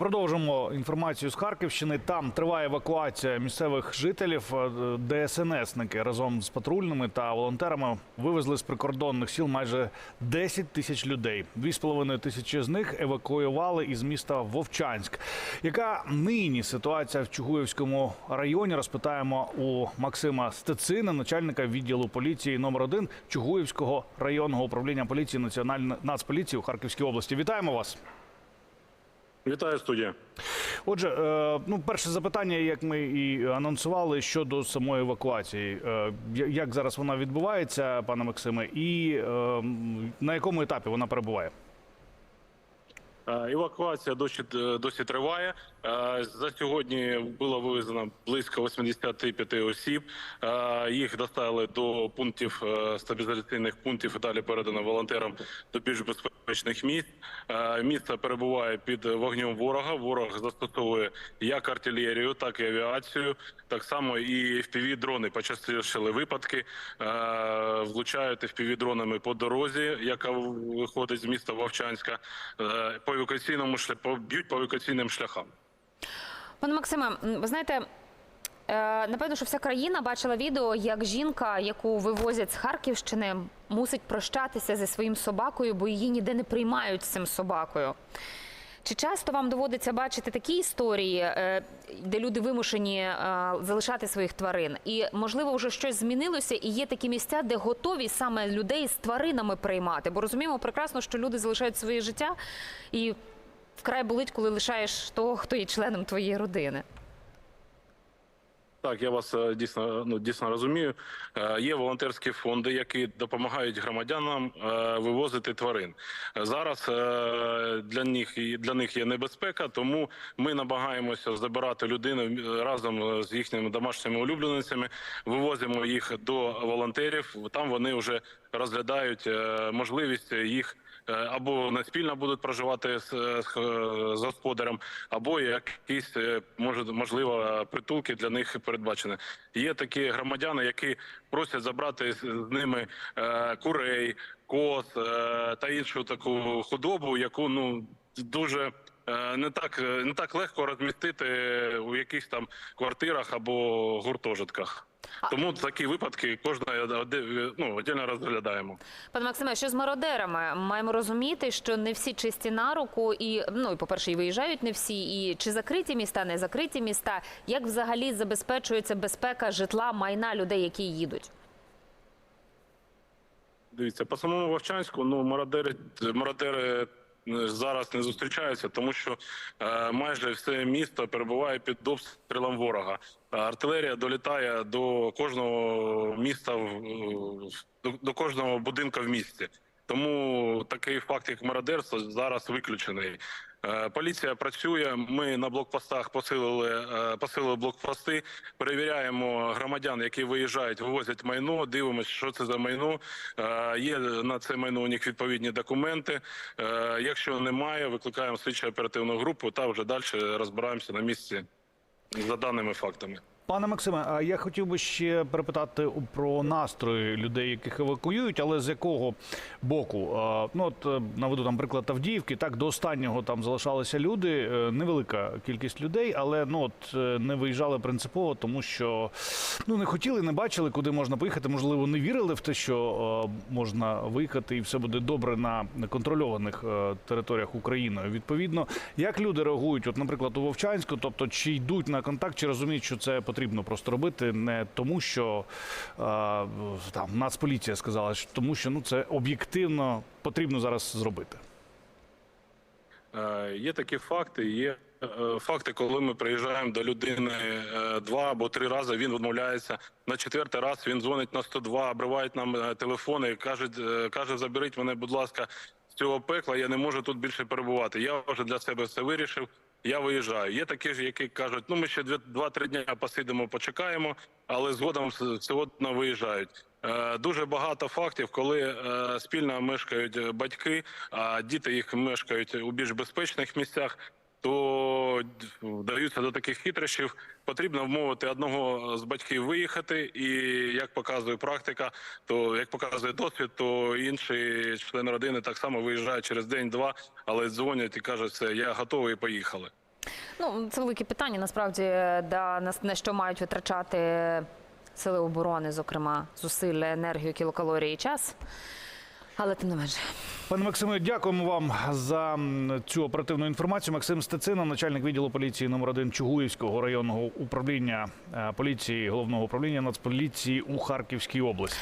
Продовжимо інформацію з Харківщини. Там триває евакуація місцевих жителів. Е, ДСНСники разом з патрульними та волонтерами вивезли з прикордонних сіл майже 10 тисяч людей. Дві з половиною тисячі з них евакуювали із міста Вовчанськ. Яка нині ситуація в Чугуївському районі? Розпитаємо у Максима Стецина, начальника відділу поліції номер 1 Чугуївського районного управління поліції Національної нацполіції у Харківській області. Вітаємо вас. Вітаю студія. Отже, е, ну перше запитання, як ми і анонсували щодо самої евакуації. Е, Як зараз вона відбувається, пане Максиме, і е, на якому етапі вона перебуває? Е, Евакуація досі, досі триває. Е, За сьогодні було вивезено близько 85 осіб. Е, Їх доставили до пунктів е, стабілізаційних пунктів і далі передано волонтерам до більш безпечних місць. Е, Місто перебуває під вогнем ворога. Ворог застосовує як артилерію, так і авіацію. Так само і fpv дрони почастішили випадки. Е, Влучають fpv дронами по дорозі, яка виходить з міста Вовчанська. Евакуаційному шляху б'ють по евакуаційним шляхам. Пане Максиме, ви знаєте, е, напевно, що вся країна бачила відео, як жінка, яку вивозять з Харківщини, мусить прощатися зі своїм собакою, бо її ніде не приймають з цим собакою. Чи часто вам доводиться бачити такі історії, е, де люди вимушені е, залишати своїх тварин? І можливо, вже щось змінилося, і є такі місця, де готові саме людей з тваринами приймати? Бо розуміємо прекрасно, що люди залишають своє життя, і вкрай болить, коли лишаєш того, хто є членом твоєї родини. Так, я вас е, дійсно ну дійсно розумію. Е, Є волонтерські фонди, які допомагають громадянам е, вивозити тварин. Зараз для них для них є небезпека, тому ми намагаємося забирати людину разом з їхніми домашніми улюбленицями. Вивозимо їх до волонтерів. Там вони вже розглядають можливість їх. Е, Або не спільно будуть проживати з, з, з господарем, або якісь е, може можливо притулки для них передбачені. Є такі громадяни, які просять забрати з ними е, курей, коз е, та іншу таку худобу, яку ну дуже. Е, Не так е, не так легко розмістити у якихось там квартирах або гуртожитках. Тому такі випадки кожна ну, отдельно розглядаємо. Пане Максиме, що з мародерами? Маємо розуміти, що не всі чисті на руку, і ну і по-перше, і виїжджають не всі. І чи закриті міста, не закриті міста? Як взагалі забезпечується безпека житла, майна людей, які їдуть? Дивіться, по самому Вовчанську, ну мародери, мародери зараз не зустрічаються, тому що е, майже все місто перебуває під обстрілом ворога. Артилерія долітає до кожного міста до, до кожного будинка в місті. Тому такий факт, як мародерство, зараз виключений. Е, Поліція працює. Ми на блокпостах посилили, е, посилили блокпости. Перевіряємо громадян, які виїжджають, вивозять майно. Дивимося, що це за майно. Е, Є на це майно у них відповідні документи. Якщо немає, викликаємо слідчо оперативну групу та вже далі розбираємося на місці за даними фактами. Пане Максиме, а я хотів би ще перепитати про настрої людей, яких евакуюють, але з якого боку? Ну от е, наведу там приклад Авдіївки. Так до останнього там залишалися люди, е, невелика кількість людей, але ну от е, не виїжджали принципово, тому що ну не хотіли, не бачили, куди можна поїхати. Можливо, не вірили в те, що можна виїхати і все буде добре на контрольованих територіях Україною. Відповідно, як люди реагують, от, наприклад, у Вовчанську, тобто чи йдуть на контакт, чи розуміють, що це потрібно просто робити, не тому, що е, там Нацполіція сказала, що тому, що ну це об'єктивно потрібно зараз зробити. Е, Є такі факти. Є е, факти, коли ми приїжджаємо до людини два або три рази. Він відмовляється. На четвертий раз він дзвонить на 102, обривають нам телефони, кажуть, е, каже, заберіть мене, будь ласка, з цього пекла. Я не можу тут більше перебувати. Я вже для себе все вирішив. Я виїжджаю. Є такі ж, які кажуть, ну ми ще дві- два-три дня посидимо, почекаємо, але згодом все одно виїжджають. Е, Дуже багато фактів, коли е, спільно мешкають батьки, а діти їх мешкають у більш безпечних місцях. То вдаються до таких хитрощів. Потрібно вмовити одного з батьків виїхати, і як показує практика, то як показує досвід, то інші члени родини так само виїжджають через день-два, але дзвонять і кажуть, я готовий поїхали. Ну, це велике питання, насправді, да, на, на що мають витрачати сили оборони, зокрема, зусилля, енергію, кілокалорії і час. Але тим не менше. Пане Максиме, дякуємо вам за цю оперативну інформацію. Максим Стецина, начальник відділу поліції номер 1 Чугуївського районного управління е, поліції головного управління Нацполіції у Харківській області.